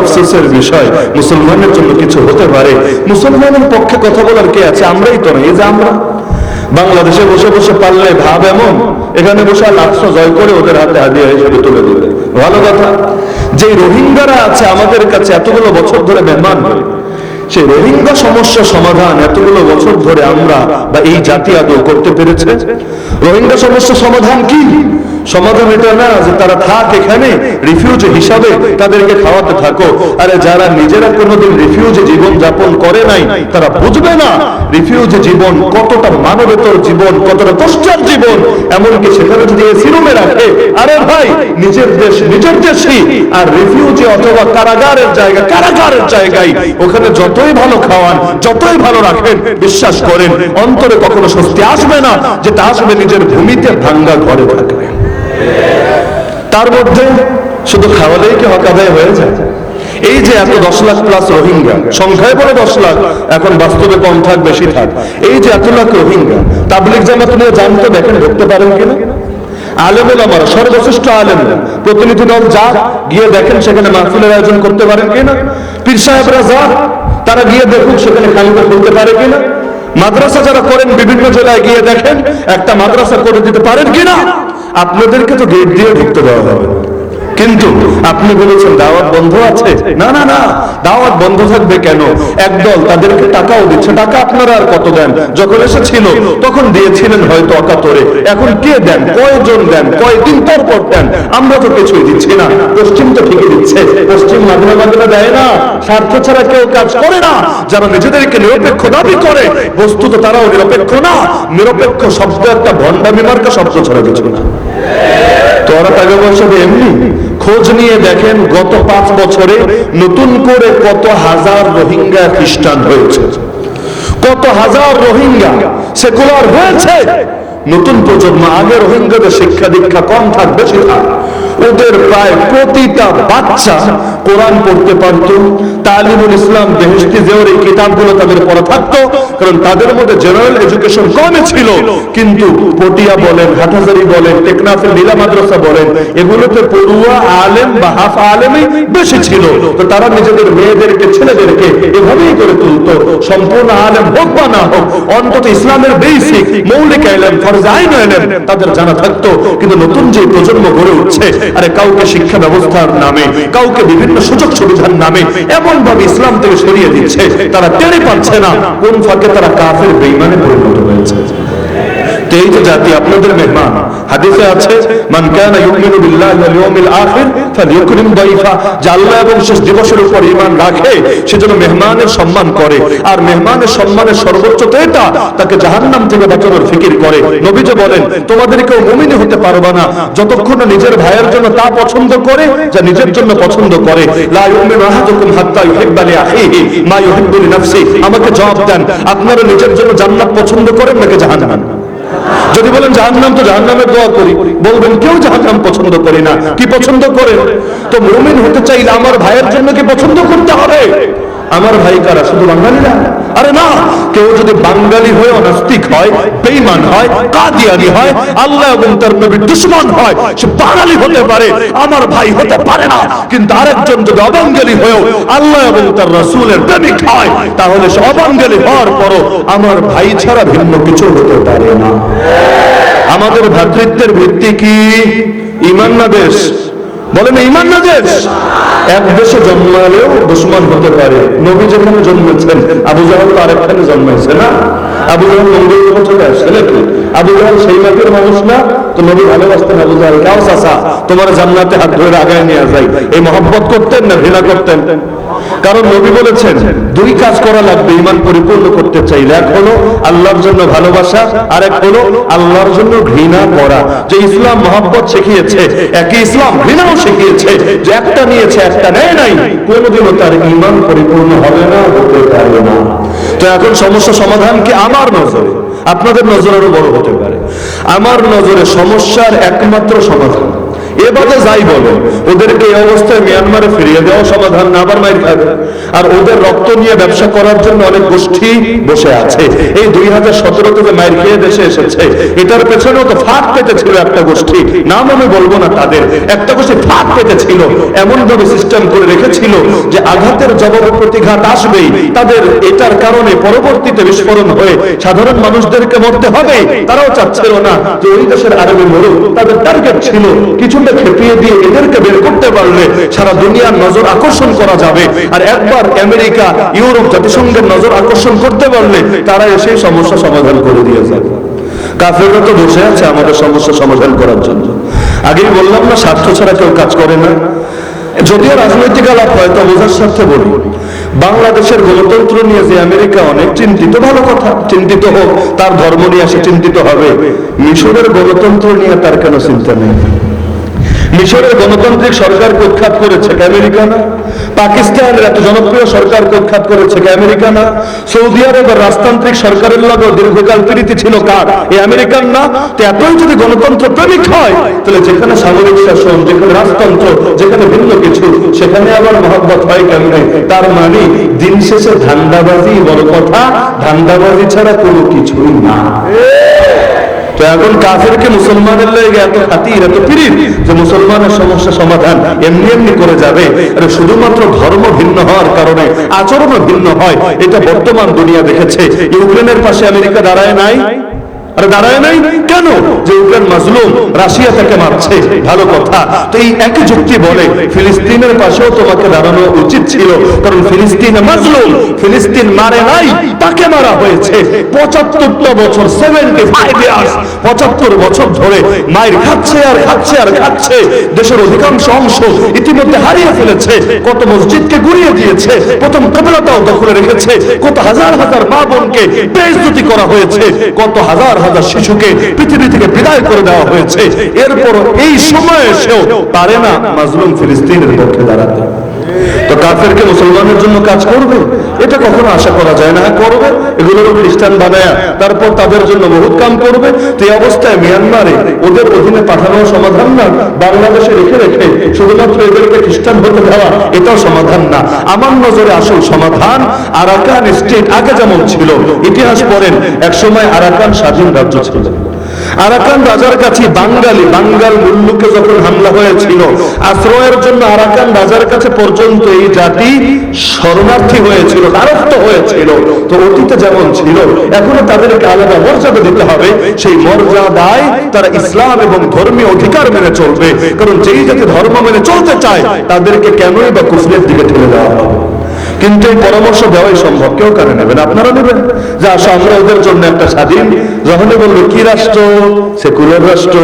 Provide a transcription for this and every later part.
আফসোসের বিষয়, মুসলমানের জন্য কিছু হতে পারে। মুসলমানের পক্ষে কথা বলার কে আছে? আমরাই তো এই যে আমরা। বাংলাদেশে বসে বসে পারলে ভাব এমন, এখানে বসে লাক্স জয় করে ওদের হাতে হাদিয়া হিসেবে তুলে দিবে। ভালো কথা যে রোহিঙ্গারা আছে আমাদের কাছে এতগুলো বছর ধরে মেহমান হয়ে। সেই রোহিঙ্গা সমস্যা সমাধান এতগুলো বছর ধরে আমরা বা এই জাতি আদৌ করতে পেরেছে? রোহিঙ্গা সমস্যা সমাধান কি? সমাধান এটা না যে তারা থাক এখানে রিফিউজি হিসাবে তাদেরকে খাওয়াতে থাকো। আরে যারা নিজেরা কোনোদিন রিফিউজি জীবন যাপন করে নাই, তারা বুঝবে না রিফিউজি জীবন কতটা মানবেতর জীবন, কতটা কষ্টের জীবন। এমনকি সেখানে যদি এসি রুমে রাখে, আরে ভাই, নিজের দেশ, নিজের দেশই। আর রিফিউজি অথবা কারাগারের জায়গা, কারাগারের জায়গায় ওখানে যতই ভালো খাওয়ান, যতই ভালো রাখেন, বিশ্বাস করেন, অন্তরে কখনো স্বস্তি আসবে না যেটা আসবে নিজের ভূমিতে ভাঙ্গা ঘরে থাকবে। তার মধ্যে শুধু খাওয়ালেই কি হক হয়ে যায়? এই যে এত দশ লাখ প্লাস রোহিঙ্গা, সংখ্যায় বলে দশ লাখ, এখন বাস্তবে কম থাক, বেশি থাক। এই যে এত লাখ রোহিঙ্গা তাবলিক জামাত নিয়ে জানতে দেখেন ঢুকতে পারেন কিনা আলেমুল আমার, সর্বশ্রেষ্ঠ আলেম। প্রতিনিধি দল যা গিয়ে দেখেন, সেখানে মাহফিলের আয়োজন করতে পারেন কিনা পীর সাহেবরা যা তারা গিয়ে দেখুন সেখানে খালিদা খুলতে পারে কিনা। মাদ্রাসা যারা করেন, বিভিন্ন জেলায় গিয়ে দেখেন, একটা মাদ্রাসা করে দিতে পারেন কিনা। আপনাদেরকে তো গেট দিয়ে ঢুকতে দেওয়া হবে। কিন্তু আপনি বলেছেন দাওয়াত বন্ধ আছে। না না না, দাওয়াত বন্ধ থাকবে কেন? একদল তাদেরকে টাকাও দিচ্ছে। টাকা আপনারা আর কত দেন? যখন এসেছিল, তখন দিয়েছিলেন হয়তো অকাতরে। এখন কে দেন? কয়জন দেন? কয়দিন পর দেন? আমরা তো কিছুই দিচ্ছি না। পশ্চিম তো ঠিকই দিচ্ছে। পশ্চিম মাগনা মাগনা দেয় না। স্বার্থ ছাড়া কেউ কাজ করে না। যারা নিজেদেরকে নিরপেক্ষ দাবি করে, বস্তুত তারাও নিরপেক্ষ না। নিরপেক্ষ শব্দ একটা ভণ্ডামি মার্কা শব্দ ছাড়া কিছু না। তোরা টাকা পয়সা এমনি খোঁজ নিয়ে দেখেন গত পাঁচ বছরে নতুন করে কত হাজার রোহিঙ্গা খ্রিস্টান হয়েছে। কত হাজার রোহিঙ্গা সেকুলার হয়েছে। নতুন প্রজন্ম, আগে রোহিঙ্গাদের শিক্ষা দীক্ষা কম থাকবে ওদের প্রায় প্রতিটা বাচ্চা কোরআন পড়তে পারত, তালিমুল ইসলাম বেহেস্তি জেওর এই কিতাবগুলো তাদের পড়া থাকতো, কারণ তাদের মধ্যে জেনারেল এডুকেশন কমে ছিল। কিন্তু পটিয়া বলেন হাটাজারি বলেন, টেকনাফের লীলা মাদ্রাসা বলেন, এগুলোতে পড়ুয়া আলেম বা হাফ আলেমই বেশি ছিল। তো তারা নিজেদের মেয়েদেরকে, ছেলেদেরকে এভাবেই করে তুলতো। সম্পূর্ণ আলেম হোক বা না হোক, অন্তত ইসলামের বেসিক মৌলিক এলেম ফরজ আইন এলেম তাদের জানা থাকতো। কিন্তু নতুন যে প্রজন্ম গড়ে উঠছে, আরে কাউকে শিক্ষা ব্যবস্থার নামে, কাউকে বিভিন্ন সুযোগ সুবিধার নামে এমন ভাবে ইসলাম থেকে সরিয়ে দিচ্ছে, তারা টেনে পাচ্ছে না কোন ফাঁকে তারা কাফের বেইমানে পরিণত হয়েছে। জাতি আপনাদের মেহমান, হাদিসে আছে, মান কানা ইউমিনু বিল্লাহি ওয়াল ইয়াউমিল আখির দাইফা যে আল্লাহ এবং শেষ দিবসের উপর ঈমান রাখে সেজন্য মেহমানের সম্মান করে। আর মেহমানের সম্মানের সর্বোচ্চ তো এটা, তাকে জাহান্নাম থেকে বাঁচানোর ফিকির করে। নবী যে বলেন, তোমাদের কেউ মুমিনি হতে পারবে না। যতক্ষণ না নিজের ভাইয়ের জন্য তা পছন্দ করে, যা নিজের জন্য পছন্দ করে। লা ইউমিনু আহাদুকুম হাত্তা ইউহিব্বা লিআখিহি মা ইউহিব্বু লিনাফসি আমাকে জবাব দেন, আপনারা নিজের জন্য জান্নাত পছন্দ করেন নাকি জাহান্নাম? যদি বলেন জাহান্নাম, তো জাহান্নামের দোয়া করি। বলবেন, কেউ জাহান্নাম পছন্দ করে না। কি পছন্দ করে? তো মুমিন হতে চাইলে আমার ভাইয়ের জন্য কি পছন্দ করতে হবে? আমার ভাই কারা? শুধু বাঙালিরা? আরে না, কেউ যদি বাঙালি হয়ে অনাস্তিক হয়, বেঈমান হয়, কাদিয়ানি হয়, আল্লাহ এবং তার নবীর দুশ্মন হয়, সে বাঙালি হতে পারে, আমার ভাই হতে পারে না। কিন্তু আরেকজন যদি অবাঙ্গালি হয়েও আল্লাহ এবং তার রাসূলের প্রেমিক হয়, তাহলে সে অবাঙ্গালি হওয়ার পরও আমার ভাই ছাড়া ভিন্ন কিছু হতে পারে না। আমাদের ভ্রাতৃত্বের ভিত্তি কি? ইমান না দেশ? বলেন ইমান না দেশ? এক দেশে জন্মালেও দুশ্মন হতে পারে। নবী যেখানে জন্মেছেন, আবু জাহাল তো আরেকখানে জন্মেছে না? আবু জাহাল মঙ্গল চলে আসছে নাকি আবু জাহাল সেই মাপের মানুষ না? তো নবী ভালোবাসতেন আবু জাহাল। কাউ চাষা তোমার জান্নাতে হাত ধরে আগায় নিয়ে যাই। এই মহব্বত করতেন না ঘৃণা করতেন? কারণ নবী বলেছেন, দুই কাজ করা লাগবে ইমান পরিপূর্ণ করতে চাইলে। এক হলো আল্লাহর জন্য ভালোবাসা আর এক হলো আল্লাহর জন্য ঘৃণা করা। যে ইসলাম মহাব্বত শিখিয়েছে, একই ইসলাম ঘৃণাও শিখিয়েছে, যে একটা নিয়েছে, একটা নেয় নাই, কোনোদিনও তার ইমান পরিপূর্ণ হবে না, হতে পারবে না। তো এখন সমস্যা সমাধান কি আমার নজরে? আপনাদের নজর আরও বড় হতে পারে। আমার নজরে সমস্যার একমাত্র সমাধান এ বাদে যাই বলে, ওদেরকে এই অবস্থায় মিয়ানমারে ফিরিয়ে দেওয়া সমাধান না আবার মাইর আর ওদের রক্ত নিয়ে ব্যবসা করার জন্য অনেক গোষ্ঠী বসে আছে। এই দুই হাজার মাইর খেয়ে দেশে এসেছে, এটার পেছনেও তো ফাঁক একটা গোষ্ঠী। নাম আমি বলব না তাদের, একটা গোষ্ঠী ফাঁক এমন ভাবে সিস্টেম করে রেখেছিল যে আঘাতের জবাবে প্রতিঘাত আসবেই। তাদের এটার কারণে পরবর্তীতে বিস্ফোরণ হয়ে সাধারণ মানুষদেরকে মরতে হবে। তারাও চাচ্ছিল না যে ওই দেশের আরবে মরুক তাদের টার্গেট ছিল। কিছুটা খেপিয়ে দিয়ে এদেরকে বের করতে পারলে সারা দুনিয়ার নজর আকর্ষণ করা যাবে। আর একবার আমেরিকা, ইউরোপ জাতিসংঘের নজর আকর্ষণ করতে পারলে তারা এসে সমস্যা সমাধান করে দিয়ে যাবে। কাফেররা তো বসে আছে আমাদের সমস্যা সমাধান করার জন্য। আগেই বললাম না, স্বার্থ ছাড়া কেউ কাজ করে না। যদিও রাজনৈতিক আলাপ হয়, তা বোঝার স্বার্থে বলি। বাংলাদেশের গণতন্ত্র নিয়ে যে আমেরিকা অনেক চিন্তিত, ভালো কথা, চিন্তিত হোক, তার ধর্ম নিয়ে সে চিন্তিত হবে। মিশরের গণতন্ত্র নিয়ে তার কেন চিন্তা নেই? মিশরের গণতান্ত্রিক সরকারকে উৎখাত করেছে আমেরিকা না? পাকিস্তানের এত জনপ্রিয় সরকারকে উৎখাত করেছে আমেরিকা না? সৌদি আরবের রাজতান্ত্রিক সরকারের লগে দীর্ঘকাল প্রীতি ছিল কার? এই আমেরিকান না? তো এতই যদি গণতন্ত্র প্রেমিক হয়, তাহলে যেখানে সামরিক শাসন, যেখানে রাজতন্ত্র, যেখানে ভিন্ন কিছু, সেখানে আবার মহব্বত হয় কেমনে? তার মানে দিন শেষে ধান্দাবাজি বড় কথা, ধান্দাবাজি ছাড়া কোনো কিছুই না। তো এখন কাফেরকে মুসলমানের লেগে এত খাতির, এত পিরিত যে মুসলমানের সমস্যা সমাধান এমনি এমনি করে যাবে। আরে শুধুমাত্র ধর্ম ভিন্ন হওয়ার কারণে আচরণও ভিন্ন হয়। এটা বর্তমান দুনিয়া দেখেছে। ইউক্রেনের পাশে আমেরিকা দাঁড়ায় নাই। আরে দাঁড়ায় নাই? কেন? যে ইউক্রেন মাজলুম রাশিয়া তাকে মারছে। ভালো কথা। তো এই একই যুক্তি বলে, ফিলিস্তিনের পাশেও তোমাকে দাঁড়ানো উচিত ছিল। কারণ ফিলিস্তিন মাজলুম, ফিলিস্তিন মারে নাই, তাকে মারা হয়েছে। পঁচাত্তরটা বছর সেভেন্টি ফাইভ ইয়ার্স পঁচাত্তর বছর ধরে মায়ের খাচ্ছে আর খাচ্ছে আর খাচ্ছে। দেশের অধিকাংশ অংশ ইতিমধ্যে হারিয়ে ফেলেছে। কত মসজিদকে গুড়িয়ে দিয়েছে, প্রথম কবলাটাও দখলে রেখেছে। কত হাজার হাজার মা বোনকে বেজুতি করা হয়েছে। কত হাজার হাজার শিশুকে পৃথিবী থেকে বিদায় করে দেওয়া হয়েছে। এরপর এই সময়ে এসেও পারে না মাজলুম ফিলিস্তিনের পক্ষে দাঁড়াতে। তো কাফেরকে মুসলমানের জন্য কাজ করবে? এটা কখনো আশা করা যায় না। হ্যাঁ, করবে। এগুলোরও খ্রিস্টান বানায় তারপর তাদের জন্য বহুত কাম করবে। তো অবস্থায় মিয়ানমারে ওদের অধীনে পাঠানো সমাধান না। বাংলাদেশে রেখে রেখে শুধুমাত্র এদেরকে খ্রিস্টান হতে দেওয়া এটাও সমাধান না। আমার নজরে আসল সমাধান আরাকান স্টেট আগে যেমন ছিল ইতিহাস পড়েন একসময় আরাকান স্বাধীন রাজ্য ছিল। আরাকান রাজার কাছে বাঙালি বাঙ্গাল মুল্লুকে যখন হামলা হয়েছিল, আশ্রয়ের জন্য আরাকান রাজার কাছে পর্যন্ত এই জাতি শরণার্থী হয়েছিল দ্বারস্থ হয়েছিল। তো অতীতে যেমন ছিল, এখনও তাদেরকে আলাদা মর্যাদা দিতে হবে। সেই মর্যাদায় তারা ইসলাম এবং ধর্মীয় অধিকার মেনে চলবে। কারণ যেই জাতি ধর্ম মেনে চলতে চায়, তাদেরকে কেনই বা কুফরের দিকে ঠেলে দেওয়া হবে? কিন্তু এই পরামর্শ দেওয়াই সম্ভব। কেউ কানে নেবেন আপনারা নেবেন। যে আসো, আমরা ওদের জন্য একটা স্বাধীন যখনই বলব কি রাষ্ট্র, সেকুলার রাষ্ট্র,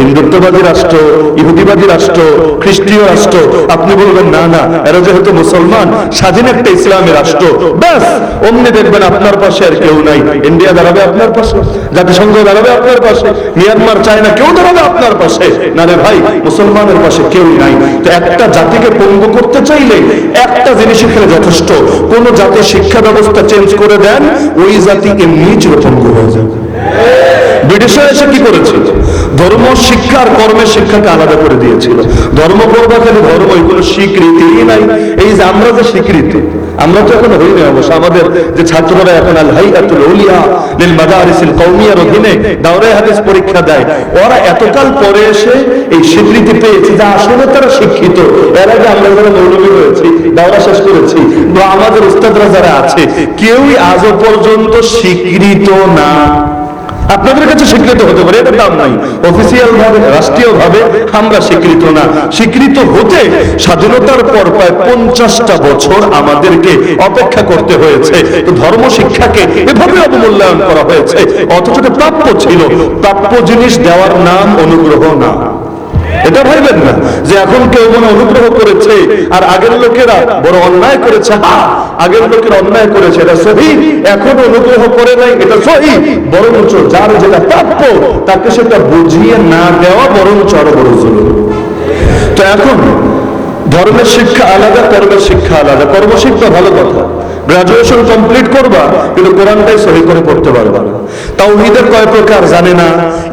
হিন্দুত্ববাদী রাষ্ট্র, ইহুদিবাদী রাষ্ট্র, খ্রিস্টীয় রাষ্ট্র। আপনি বলবেন, না না, এরা যেহেতু মুসলমান, স্বাধীন একটা ইসলামী রাষ্ট্র। ব্যাস, অমনি দেখবেন আপনার পাশে আর কেউ নাই। ইন্ডিয়া দাঁড়াবে আপনার পাশে, জাতিসংঘ দাঁড়াবে আপনার পাশে, মিয়ানমার, চায়না, কেউ দাঁড়াবে আপনার পাশে। না রে ভাই, মুসলমানের পাশে কেউ নাই। তো একটা জাতিকে পঙ্গু করতে চাইলে একটা জিনিস এখানে যথেষ্ট। কোন জাতির শিক্ষা ব্যবস্থা চেঞ্জ করে দেন, ওই জাতি এমনি চিরপঙ্গ হয়ে যাবে। ব্রিটিশরা এসে কি করেছে ধর্ম শিক্ষার কর্মের শিক্ষাকে আলাদা করে দিয়েছিল। ধর্ম করবা খালি ধর্ম এগুলো স্বীকৃতি নাই। এই যে আমরা যে স্বীকৃতি আমরা তো এখন হই হইনি অবশ্য। আমাদের যে ছাত্ররা এখন আল হাইয়াতুল উলিয়া লিল মাদারিসিল অধীনে দাওরায়ে হাদিস পরীক্ষা দেয়, ওরা এতকাল পরে এসে এই স্বীকৃতি পেয়েছে যা আসলে তারা শিক্ষিত। এর আগে আমরা যারা মৌলবী হয়েছি, দাওরা শেষ করেছি, বা আমাদের উস্তাদরা যারা আছে, কেউই আজও পর্যন্ত স্বীকৃত না। আপনাদের কাছে স্বীকৃত হতে পারে এটা দাম নাই। অফিসিয়াল ভাবে রাষ্ট্রীয় ভাবে আমরা স্বীকৃত না। স্বীকৃত হতে স্বাধীনতার পর প্রায় পঞ্চাশটা বছর আমাদেরকে অপেক্ষা করতে হয়েছে। তো ধর্ম শিক্ষাকে এভাবে অবমূল্যায়ন করা হয়েছে। অথচ প্রাপ্য ছিল। প্রাপ্য জিনিস দেওয়ার নাম, অনুগ্রহ না। এটা ভাইবেন না যে এখন কেউ মনে অনুগ্রহ করেছে আর আগের লোকেরা বড় অন্যায় করেছে। হা, আগের লোকের অন্যায় করেছে, এটা সহি। এখন অনুগ্রহ করে নাই, এটা সহি। বরঞ্চ যার যেটা প্রাপ্য, তাকে সেটা বুঝিয়ে না দেওয়া বরঞ্চ আরও বড় জরুরি তো এখন ধর্মের শিক্ষা আলাদা, কর্মের শিক্ষা আলাদা। কর্মশিক্ষা ভালো কথা। গ্রাজুয়েশন কমপ্লিট করবা, কিন্তু কোরআনটাই সহি করে পড়তে পারবা না। তাওহীদের কয় প্রকার জানে না?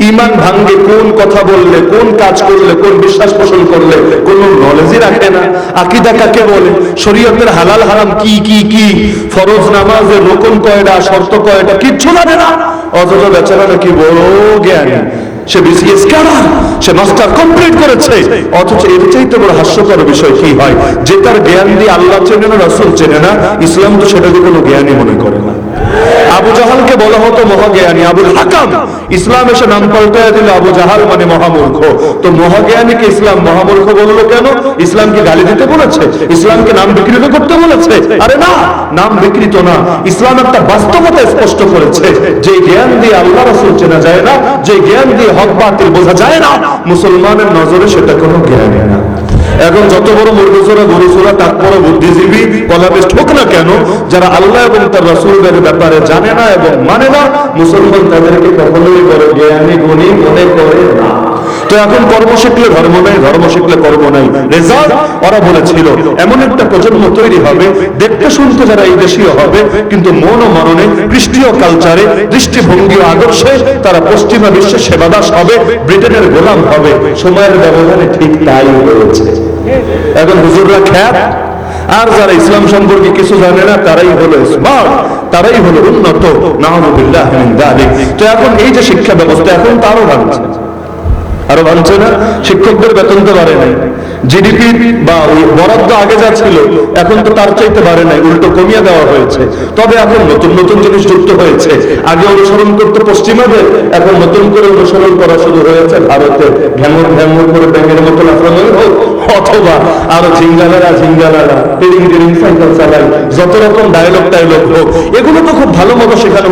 ইমান ভাঙ্গে কোন কথা বললে, কোন কাজ করলে, কোন বিশ্বাস পোষণ করলে, কোন নলেজই রাখে না। আকীদা কাকে বলে? শরীয়তের হালাল হারাম কি কি কি? ফরজ নামাজের রকম কয়টা, শর্ত কয়টা, কিচ্ছু জানে না। অথচ বেচারা নাকি বড় জ্ঞানী? সে বিসিএস ক্যাডার সে মাস্টার কমপ্লিট করেছে। অথচ এর চাইতে বড় হাস্যকর বিষয় কি হয়? যে তার জ্ঞান দিয়ে আল্লাহ চেনে না, রাসুল চেনে না, ইসলাম তো সেটাকে কোনো জ্ঞানই মনে করে না। আবু জাহালকে বলা হতো মহাজ্ঞানী আবুল হাকাম। ইসলাম এসে নাম পাল্টায় দিল আবু জাহাল মানে মহামূর্খ। তো মহাজ্ঞানীকে ইসলাম মহামূর্খ বলল কেন? ইসলামকে গালি দিতে বলেছে? ইসলামকে নাম বিকৃত করতে বলেছে? আরে না, নাম বিকৃত না। ইসলাম একটা বাস্তবতা স্পষ্ট করেছে। যে জ্ঞান দিয়ে আল্লাহ রাসূল চেনা যায় না, যে জ্ঞান দিয়ে হক বাতিল বোঝা যায় না, মুসলমানের নজরে সেটা কোনো জ্ঞানই না। এখন যত বড় মুরগিচোরা গুরুসরা তার বড় বুদ্ধিজীবী কলাবেশ হোক না কেন, যারা আল্লাহ এবং তার রসুলের ব্যাপারে জানে না এবং মানে না, মুসলমান তাদেরকে কখনোই করে জ্ঞানী, গুণী মনে করে না। তো এখন কর্ম শিখলে ধর্ম নাই, ধর্ম শিখলে কর্ম নাই। রেজাল্ট ওরা বলেছিল, এমন একটা প্রজন্ম তৈরি হবে, দেখতে শুনতে যারা এই দেশীয় হবে, কিন্তু মন ও মননে খ্রিস্টীয় কালচারে দৃষ্টিভঙ্গি আদর্শে, তারা পশ্চিমা বিশ্বের সেবাদাস হবে, ব্রিটেনের গোলাম হবে। সময়ের ব্যবধানে ঠিক তাই হয়েছে। এখন হুজুররা খ্যাত, আর যারা ইসলাম সম্পর্কে কিছু জানে না, তারাই হলো স্মার্ট তারাই হলো উন্নত। নাহমুবিল্লাহ। তো এখন এই যে শিক্ষা ব্যবস্থা, এখন তারও ভাঙছে আরও ভাঙছে না? শিক্ষকদের বেতন তো বাড়ে নাই। জিডিপি বা ওই বরাদ্দ আগে যা ছিল, এখন তো তার চাইতে বাড়ে নাই, উল্টো কমিয়ে দেওয়া হয়েছে। তবে এখন নতুন নতুন জিনিস যুক্ত হয়েছে। আগে অনুসরণ করতে পশ্চিমাদের, এখন নতুন করে অনুসরণ করা শুরু হয়েছে ভারতে। ঘ্যামর ঘ্যামর করে ব্যাঙের মতো লাফানো হোক, অথবা আরও ঝিঙ্গালারা ঝিঙ্গালারা টিরিং টিরিং সাইকেল চালাই, যত রকম ডায়লগ টাইলগ হোক, এগুলো তো খুব ভালো মতো শেখানো